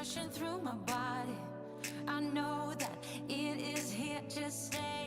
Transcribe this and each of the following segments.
rushing through my body. I know that it is here to stay.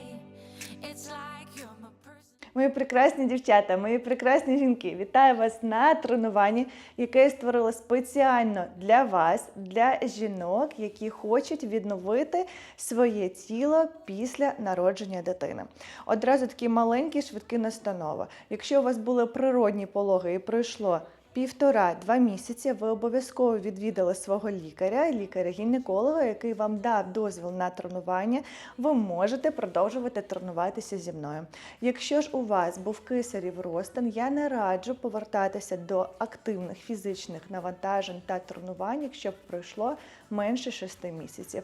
It's like you're my person. Мої прекрасні дівчата, мої прекрасні жінки, вітаю вас на тренуванні, яке я створила спеціально для вас, для жінок, які хочуть відновити своє тіло після народження дитини. Одразу такі маленькі, швидкі настанови. Якщо у вас були природні пологи і пройшло півтора-два місяці, ви обов'язково відвідали свого лікаря, лікаря-гінеколога, який вам дав дозвіл на тренування, ви можете продовжувати тренуватися зі мною. Якщо ж у вас був кисарів розтин, я не раджу повертатися до активних фізичних навантажень та тренувань, якщо пройшло менше 6 місяців.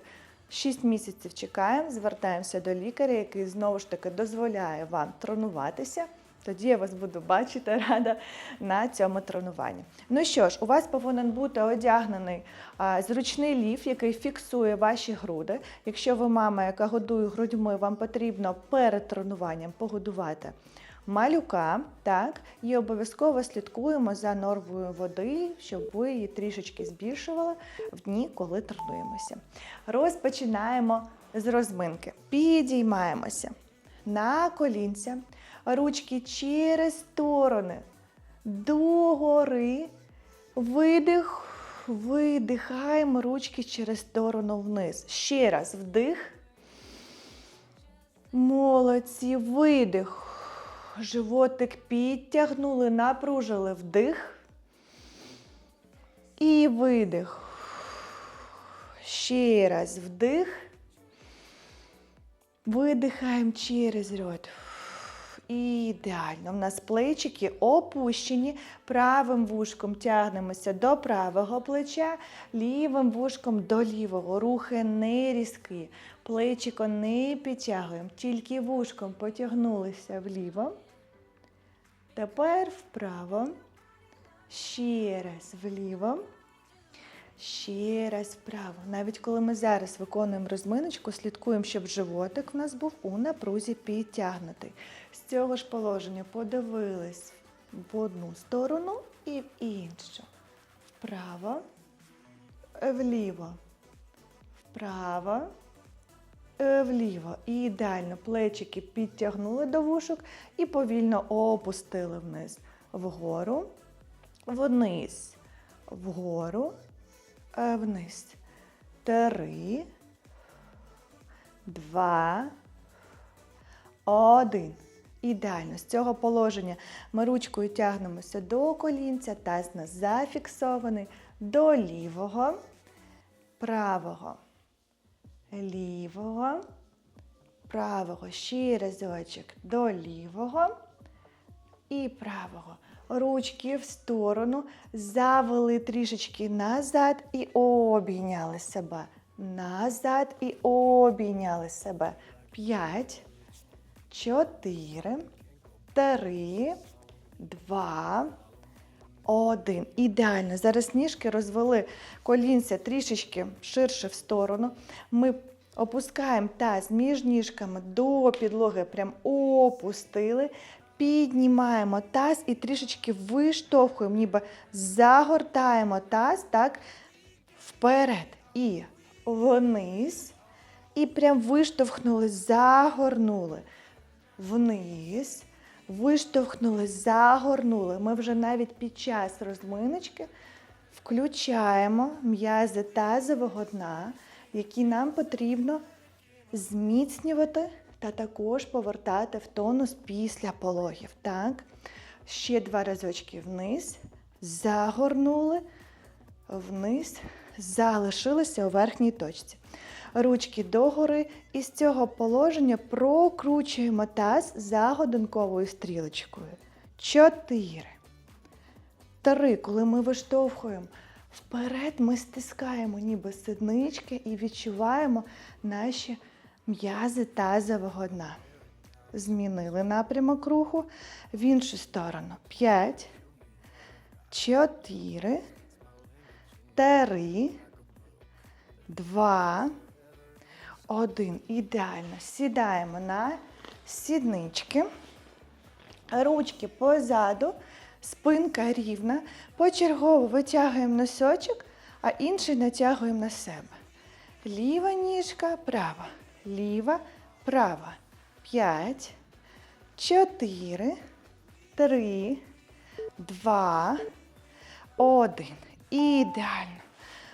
6 місяців чекаємо, звертаємося до лікаря, який знову ж таки дозволяє вам тренуватися. Тоді я вас буду бачити рада на цьому тренуванні. Ну що ж, у вас повинен бути одягнений а, зручний ліф, який фіксує ваші груди. Якщо ви мама, яка годує грудьми, вам потрібно перед тренуванням погодувати малюка, так, і обов'язково слідкуємо за нормою води, щоб ви її трішечки збільшували в дні, коли тренуємося. Розпочинаємо з розминки. Підіймаємося на колінця, ручки через сторони, догори, видих, видихаємо ручки через сторону вниз. Ще раз вдих. Молодці, видих. Животик підтягнули, напружили вдих. І видих. Ще раз вдих. Видихаємо через рот. Ідеально. У нас плечики опущені. Правим вушком тягнемося до правого плеча, лівим вушком до лівого. Рухи не різкі. Плечико не підтягуємо. Тільки вушком потягнулися вліво. Тепер вправо. Ще раз вліво. Ще раз вправо. Навіть коли ми зараз виконуємо розминочку, слідкуємо, щоб животик в нас був у напрузі підтягнутий. З цього ж положення подивились в одну сторону і в іншу. Вправо, вліво, вправо, е, вліво. І ідеально плечики підтягнули до вушок і повільно опустили вниз. Вгору, вниз, вгору, е, вниз. Три, два, один. Ідеально. З цього положення ми ручкою тягнемося до колінця, таз нас зафіксований до лівого, правого, лівого, правого. Ще разочок до лівого і правого. Ручки в сторону, завели трішечки назад і обійняли себе. Назад і обійняли себе. П'ять, чотири, три, два, один. Ідеально. Зараз ніжки розвели колінця трішечки ширше в сторону. Ми опускаємо таз між ніжками до підлоги, прям опустили. Піднімаємо таз і трішечки виштовхуємо, ніби загортаємо таз так вперед і вниз. І прям виштовхнули, загорнули. Вниз. Виштовхнули, загорнули. Ми вже навіть під час розминочки включаємо м'язи тазового дна, які нам потрібно зміцнювати та також повертати в тонус після пологів. Так? Ще два разочки вниз, загорнули, вниз, залишилися у верхній точці. Ручки догори і з цього положення прокручуємо таз за годинковою стрілочкою. Чотири. Три. Коли ми виштовхуємо вперед, ми стискаємо ніби сиднички і відчуваємо наші м'язи тазового дна. Змінили напрямок руху в іншу сторону. П'ять, чотири, три, два, один. Ідеально. Сідаємо на сіднички. Ручки позаду, спинка рівна. Почергово витягуємо носочок, а інший натягуємо на себе. Ліва ніжка, права. Ліва, права. П'ять, чотири, три, два, один. Ідеально.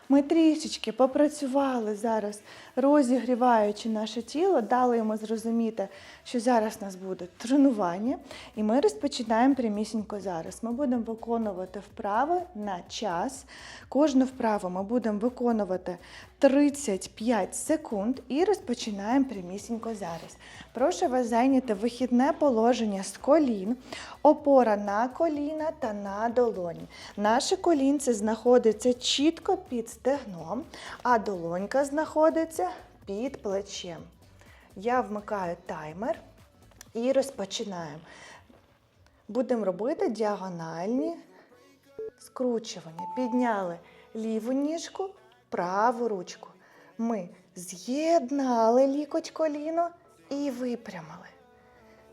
Ми трішечки попрацювали зараз, розігріваючи наше тіло, дали йому зрозуміти, що зараз у нас буде тренування, і ми розпочинаємо прямісінько зараз. Ми будемо виконувати вправи на час. Кожну вправу ми будемо виконувати 35 секунд і розпочинаємо прямісінько зараз. Прошу вас зайняти вихідне положення з колін, опора на коліна та на долоні. Наше колінце знаходиться чітко під стегном, а долонька знаходиться під плечем. Я вмикаю таймер і розпочинаємо. Будемо робити діагональні скручування. Підняли ліву ніжку, праву ручку. Ми з'єднали лікоть коліно і випрямили.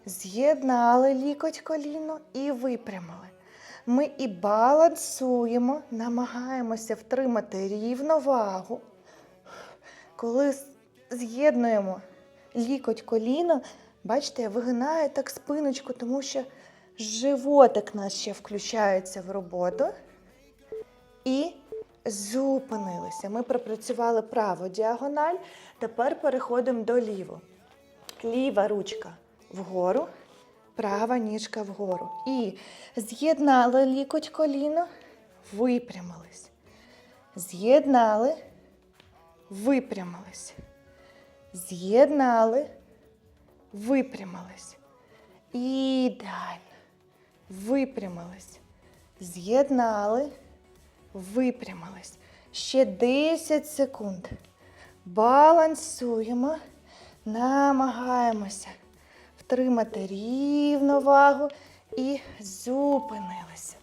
З'єднали лікоть коліно і випрямили. Ми і балансуємо, намагаємося втримати рівновагу. Коли з'єднуємо лікоть коліно, бачите, я вигинаю так спиночку, тому що животик наш ще включається в роботу. І зупинилися. Ми пропрацювали праву діагональ. Тепер переходимо до ліву. Ліва ручка вгору, права ніжка вгору. І з'єднали лікоть коліно, випрямились. З'єднали, випрямились. З'єднали, випрямились. Ідеально. Випрямились. З'єднали, випрямились. Ще 10 секунд. Балансуємо, намагаємося втримати рівновагу і зупинилися.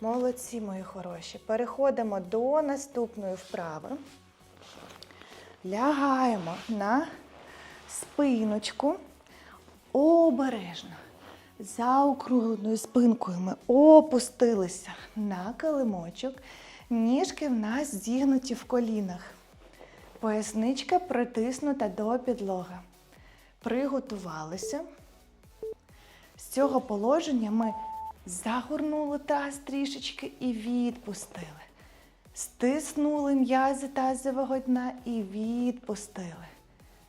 Молодці, мої хороші. Переходимо до наступної вправи. Лягаємо на спиночку. Обережно. За округленою спинкою ми опустилися на килимочок. Ніжки в нас зігнуті в колінах. Поясничка притиснута до підлоги. Приготувалися. З цього положення ми загорнули таз трішечки і відпустили. Стиснули м'язи тазового дна і відпустили.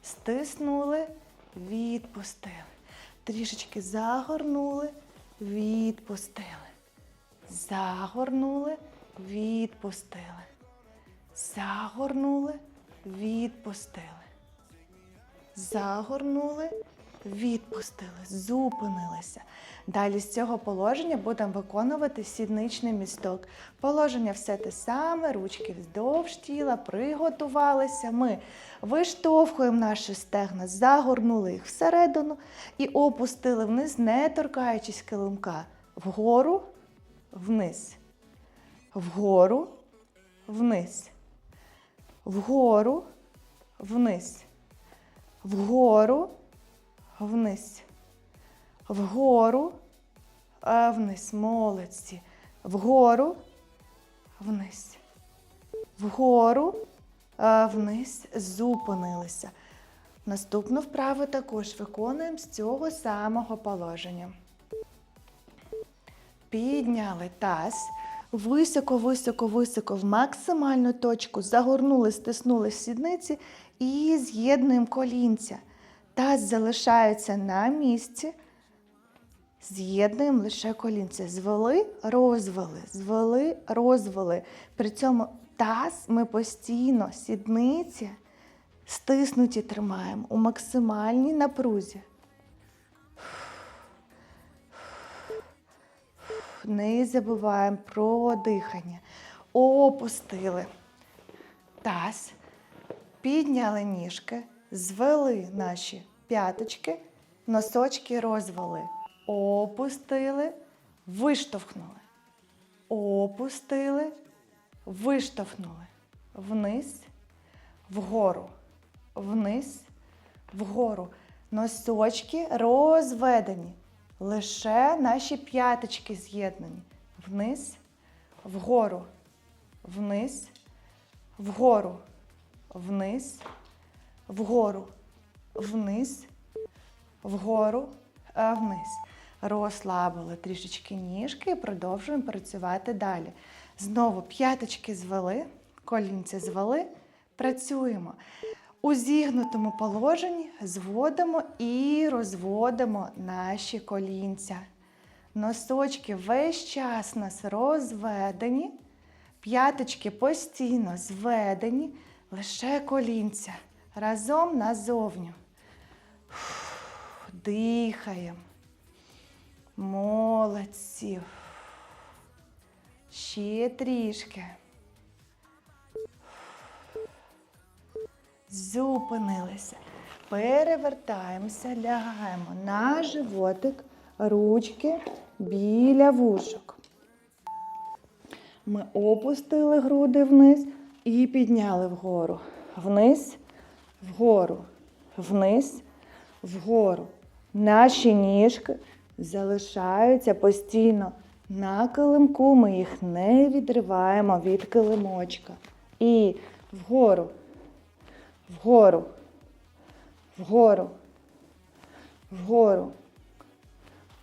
Стиснули, відпустили. Трішечки загорнули, відпустили. Загорнули, відпустили. Загорнули, відпустили. Загорнули, відпустили, зупинилися. Далі з цього положення будемо виконувати сідничний місток. Положення все те саме, ручки вздовж тіла, приготувалися. Ми виштовхуємо наші стегна, загорнули їх всередину і опустили вниз, не торкаючись килимка. Вгору, вниз. Вгору, вниз. Вгору, вниз. Вгору, вниз. Вгору, вниз. Молодці. Вгору, вниз. Вгору, вниз. Зупинилися. Наступну вправу також виконуємо з цього самого положення. Підняли таз. Високо, високо, високо в максимальну точку загорнули, стиснули сідниці і з'єднуємо колінця. Таз залишається на місці. З'єднуємо лише колінця. Звели, розвели, звели, розвели. При цьому таз ми постійно сідниці стиснуті тримаємо у максимальній напрузі. Не забуваємо про дихання. Опустили таз, підняли ніжки, звели наші п'яточки, носочки розвели. Опустили, виштовхнули. Опустили, виштовхнули. Вниз, вгору, вниз, вгору. Носочки розведені. Лише наші п'яточки з'єднані. Вниз, вгору, вниз, вгору, вниз, вгору, вниз, вгору, вниз. Розслабили трішечки ніжки і продовжуємо працювати далі. Знову п'яточки звели, колінці звели, працюємо. У зігнутому положенні зводимо і розводимо наші колінця. Носочки весь час у нас розведені, п'яточки постійно зведені, лише колінця разом назовню. Дихаємо. Молодці. Ще трішки. Зупинилися. Перевертаємося, лягаємо на животик, ручки біля вушок. Ми опустили груди вниз і підняли вгору. Вниз, вгору, вниз, вгору. Наші ніжки залишаються постійно на килимку. Ми їх не відриваємо від килимочка. І вгору, вгору, вгору, вгору,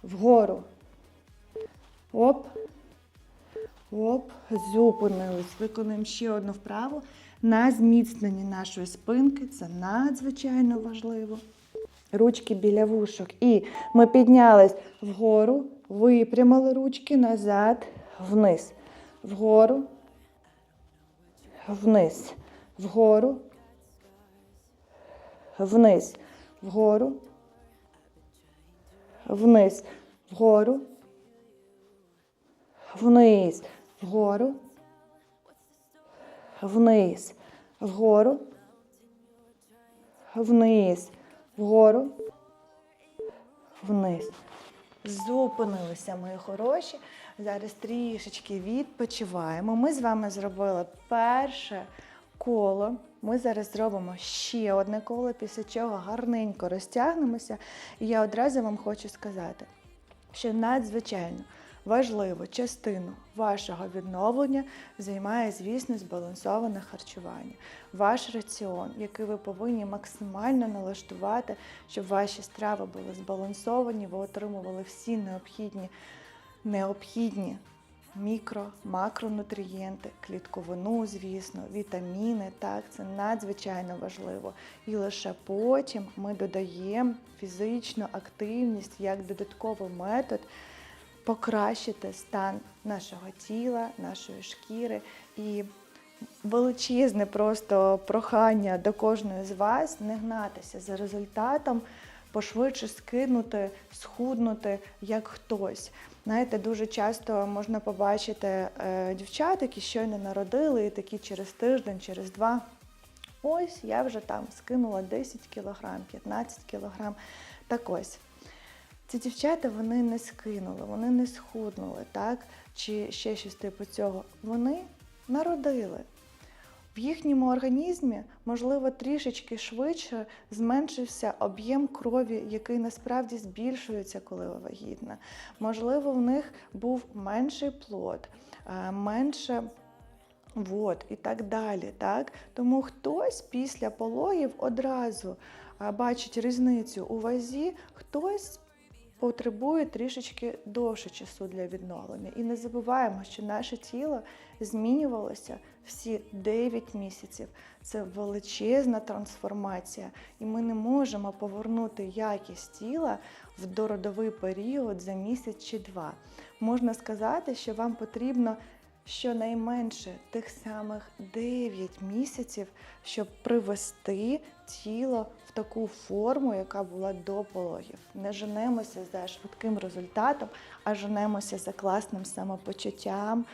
вгору. Оп. Оп, зупинились. Виконуємо ще одну вправу на зміцненні нашої спинки. Це надзвичайно важливо. Ручки біля вушок. І ми піднялись вгору, випрямили ручки назад, вниз. Вгору, вниз, вгору, вниз, вгору, вниз, вгору, вниз, вгору, вниз, вгору, вниз, вгору, вниз. Зупинилися, мої хороші. Зараз трішечки відпочиваємо. Ми з вами зробили перше коло. Ми зараз зробимо ще одне коло, після чого гарненько розтягнемося. І я одразу вам хочу сказати, що надзвичайно важливу частину вашого відновлення займає, звісно, збалансоване харчування. Ваш раціон, який ви повинні максимально налаштувати, щоб ваші страви були збалансовані, ви отримували всі необхідні, необхідні мікро, макронутрієнти, клітковину, звісно, вітаміни. Так, це надзвичайно важливо. І лише потім ми додаємо фізичну активність як додатковий метод покращити стан нашого тіла, нашої шкіри і величезне просто прохання до кожної з вас не гнатися за результатом, пошвидше скинути, схуднути як хтось. Знаєте, дуже часто можна побачити е, дівчат, які щойно народили, і такі через тиждень, через два. Ось я вже там скинула 10 кілограм, 15 кілограм. Так ось. Ці дівчата вони не скинули, вони не схуднули, так? Чи ще щось типу цього. Вони народили. В їхньому організмі, можливо, трішечки швидше зменшився об'єм крові, який насправді збільшується, коли вагітна. Можливо, в них був менший плод, е, менше вод і так далі. Так? Тому хтось після пологів одразу е, бачить різницю у вазі, хтось потребує трішечки довше часу для відновлення. І не забуваємо, що наше тіло змінювалося всі 9 місяців. Це величезна трансформація, і ми не можемо повернути якість тіла в дородовий період за місяць чи два. Можна сказати, що вам потрібно щонайменше тих самих 9 місяців, щоб привести тіло в таку форму, яка була до пологів. Не женемося за швидким результатом, а женемося за класним самопочуттям,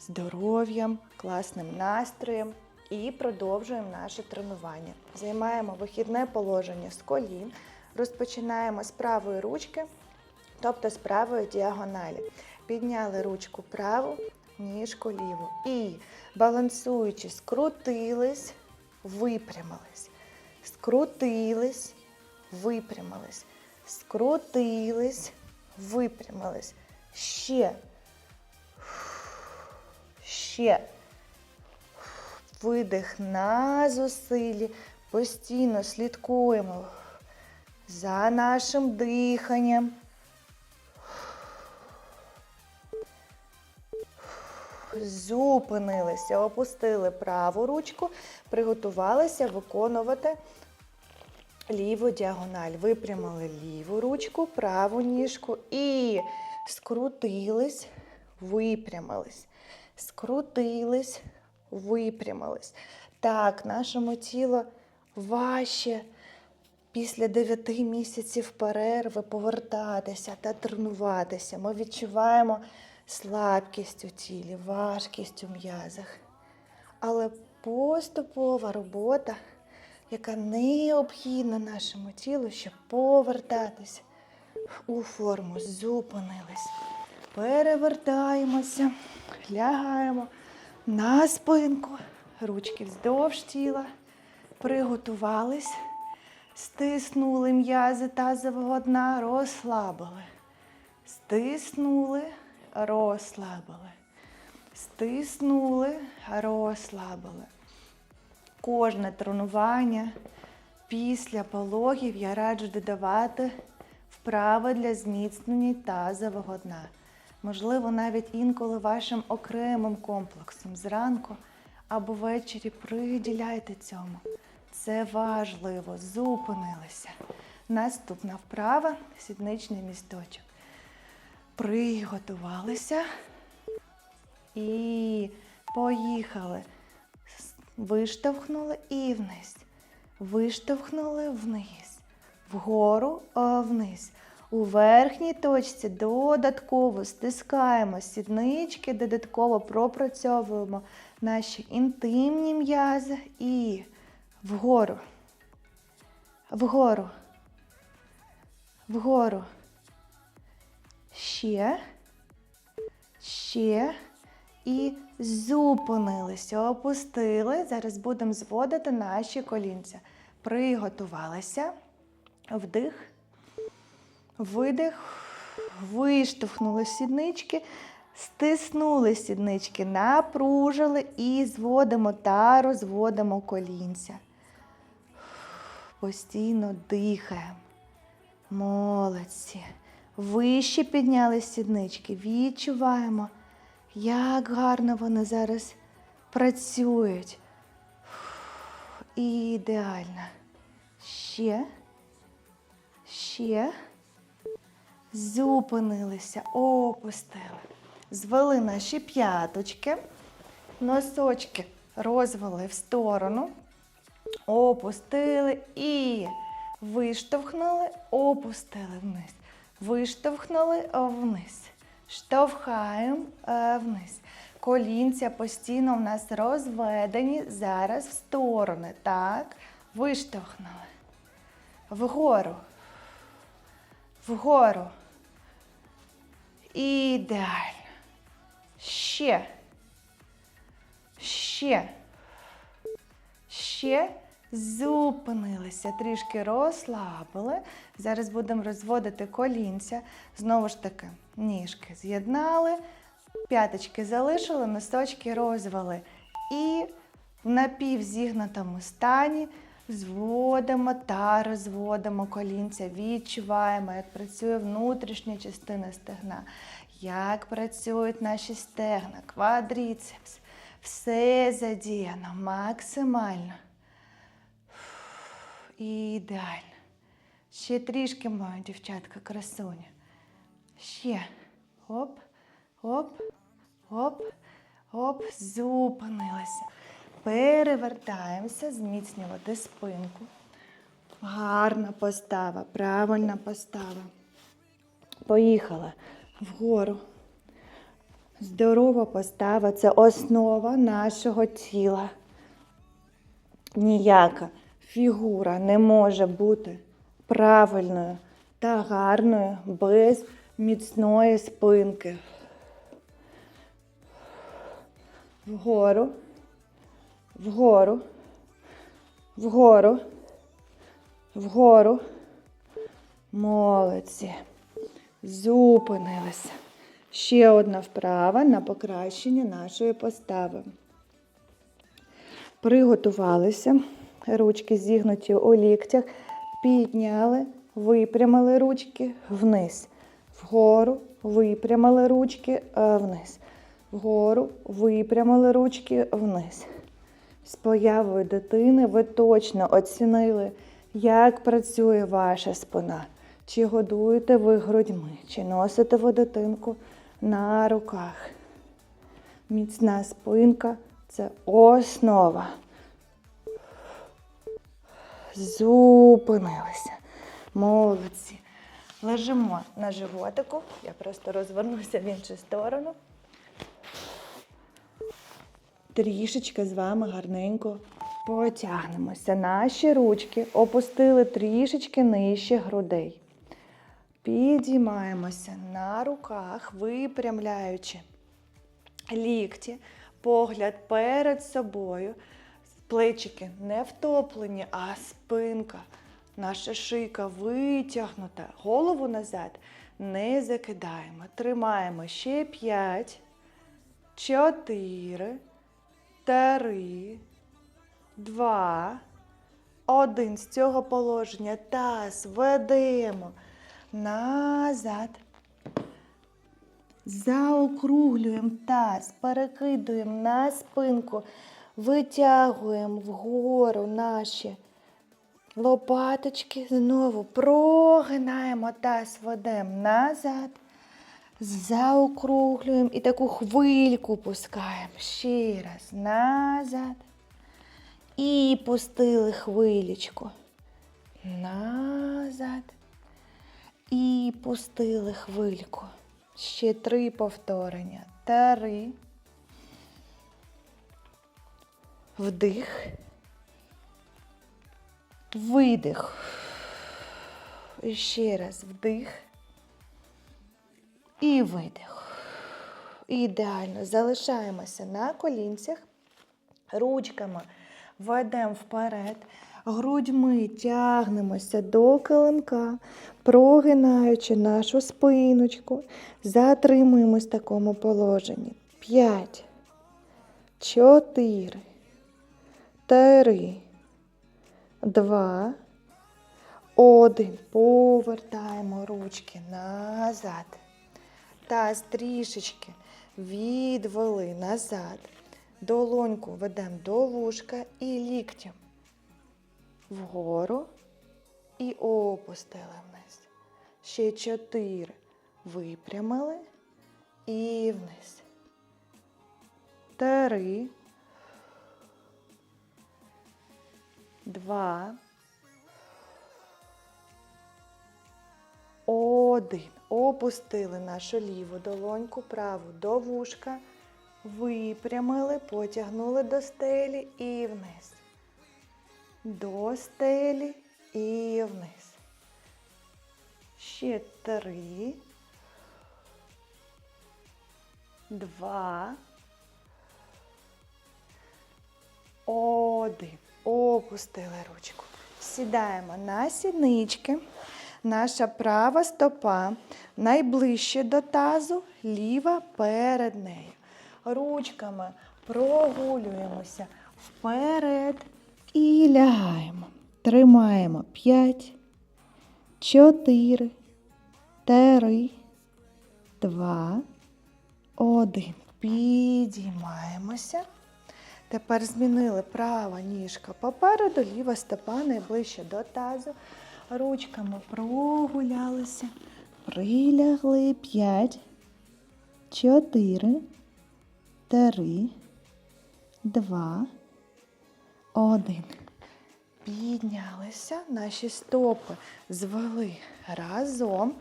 здоров'ям, класним настроєм. І продовжуємо наше тренування. Займаємо вихідне положення з колін, розпочинаємо з правої ручки, тобто з правої діагоналі. Підняли ручку праву, ніжку ліву. І балансуючи, скрутились, випрямились. Скрутились, випрямились. Скрутились, випрямились. Ще. Ще. видих на зусиллі. Постійно слідкуємо за нашим диханням. Зупинилися, опустили праву ручку, приготувалися виконувати ліву діагональ. Випрямили ліву ручку, праву ніжку і скрутились, випрямились. Скрутились, випрямились. Так, нашому тілу важче після 9 місяців перерви повертатися та тренуватися. Ми відчуваємо слабкість у тілі, важкість у м'язах. Але поступова робота, яка необхідна нашому тілу, щоб повертатися у форму, зупинились. Перевертаємося, лягаємо на спинку, ручки вздовж тіла, приготувались, стиснули м'язи тазового дна, розслабили. Стиснули, розслабили. Стиснули, розслабили. Кожне тренування після пологів я раджу додавати вправи для зміцнення тазового дна. Можливо, навіть інколи вашим окремим комплексом зранку або ввечері приділяйте цьому. Це важливо. Зупинилися. Наступна вправа сідничний місточок. Приготувалися і поїхали. Виштовхнули і вниз. Виштовхнули вниз. Вгору, а вниз. У верхній точці додатково стискаємо сіднички, додатково пропрацьовуємо наші інтимні м'язи і вгору. Вгору. Вгору. Ще. Ще. І зупинилися, опустили. Зараз будемо зводити наші колінця. Приготувалися. Вдих. Видих. Виштовхнули сіднички. Стиснули сіднички, напружили і зводимо та розводимо колінця. Постійно дихаємо. Молодці. Вище підняли сіднички. Відчуваємо, як гарно вони зараз працюють. Ідеально. Ще. Ще. Зупинилися, опустили. Звели наші п'яточки, носочки розвели в сторону, опустили і виштовхнули, опустили вниз. Виштовхнули вниз. Штовхаємо е, вниз. Колінця постійно у нас розведені зараз в сторони. Так, виштовхнули. Вгору. Вгору. Ідеально. Ще. Ще. Ще. Зупинилися, трішки розслабили. Зараз будемо розводити колінця. Знову ж таки, ніжки з'єднали, п'яточки залишили, носочки розвели. І в напівзігнутому стані зводимо та розводимо колінця. Відчуваємо, як працює внутрішня частина стегна, як працюють наші стегна, квадріцепс. Все задіяно максимально. І Ідеально. Ще трішки моя дівчатка красуня. Ще. Оп, оп, оп, оп. Зупинилася. Перевертаємося, зміцнювати спинку. Гарна постава, правильна постава. Поїхали вгору. Здорова постава це основа нашого тіла. Ніяка фігура не може бути правильною та гарною без міцної спинки. Вгору, вгору, вгору, вгору. Молодці. Зупинилися. Ще одна вправа на покращення нашої постави. Приготувалися. Ручки зігнуті у ліктях. Підняли, випрямили ручки вниз. Вгору, випрямили ручки е, вниз. Вгору, випрямили ручки вниз. З появою дитини ви точно оцінили, як працює ваша спина. Чи годуєте ви грудьми, чи носите ви дитинку на руках. Міцна спинка це основа. Зупинилися. Молодці. Лежимо на животику. Я просто розвернуся в іншу сторону. Трішечки з вами гарненько потягнемося. Наші ручки опустили трішечки нижче грудей. Підіймаємося на руках, випрямляючи лікті, погляд перед собою. Плечики не втоплені, а спинка. Наша шийка витягнута. Голову назад не закидаємо. Тримаємо ще 5, 4, 3, 2, 1. З цього положення таз ведемо назад. Заокруглюємо таз, перекидуємо на спинку, витягуємо вгору наші лопаточки. Знову прогинаємо таз, ведемо назад, заокруглюємо і таку хвильку пускаємо. Ще раз назад. І пустили хвилечку. Назад. І пустили хвильку. Ще три повторення. Три. Вдих. Видих. І ще раз вдих. І видих. Ідеально. Залишаємося на колінцях. Ручками ведемо вперед. Грудьми тягнемося до килимка, прогинаючи нашу спиночку. Затримуємось в такому положенні. П'ять, чотири, три, два, один. Повертаємо ручки назад. Таз трішечки відвели назад. Долоньку ведемо до вушка і ліктям вгору і опустили вниз. Ще чотири. Випрямили і вниз. Три. Два. Один. Опустили нашу ліву долоньку, праву до вушка. Випрямили, потягнули до стелі і вниз до стелі і вниз. Ще три, два, один. Опустили ручку. Сідаємо на сіднички. Наша права стопа найближче до тазу, ліва перед нею. Ручками прогулюємося вперед і лягаємо. Тримаємо 5, 4, 3, 2, 1. Підіймаємося. Тепер змінили права ніжка попереду, ліва стопа найближче до тазу. Ручками прогулялися. Прилягли 5, 4, 3, 2, один. Піднялися, наші стопи звели разом,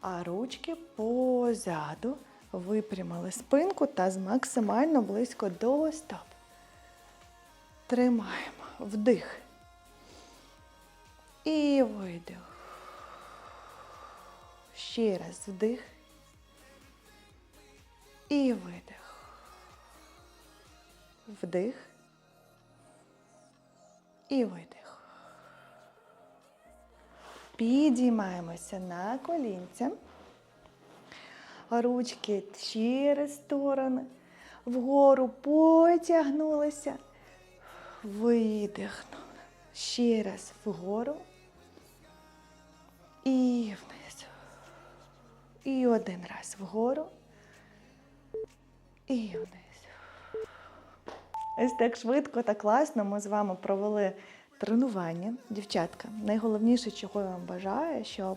а ручки позаду випрямили спинку та максимально близько до стоп. Тримаємо вдих. І видих. Ще раз вдих. І видих. Вдих і видих. Підіймаємося на колінця. Ручки через сторони. Вгору потягнулися. Видихнули. Ще раз вгору. І вниз. І один раз вгору. І вниз. Ось так швидко та класно ми з вами провели тренування. Дівчатка, найголовніше, чого я вам бажаю, щоб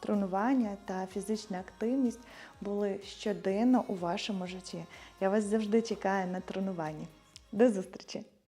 тренування та фізична активність були щоденно у вашому житті. Я вас завжди чекаю на тренуванні. До зустрічі!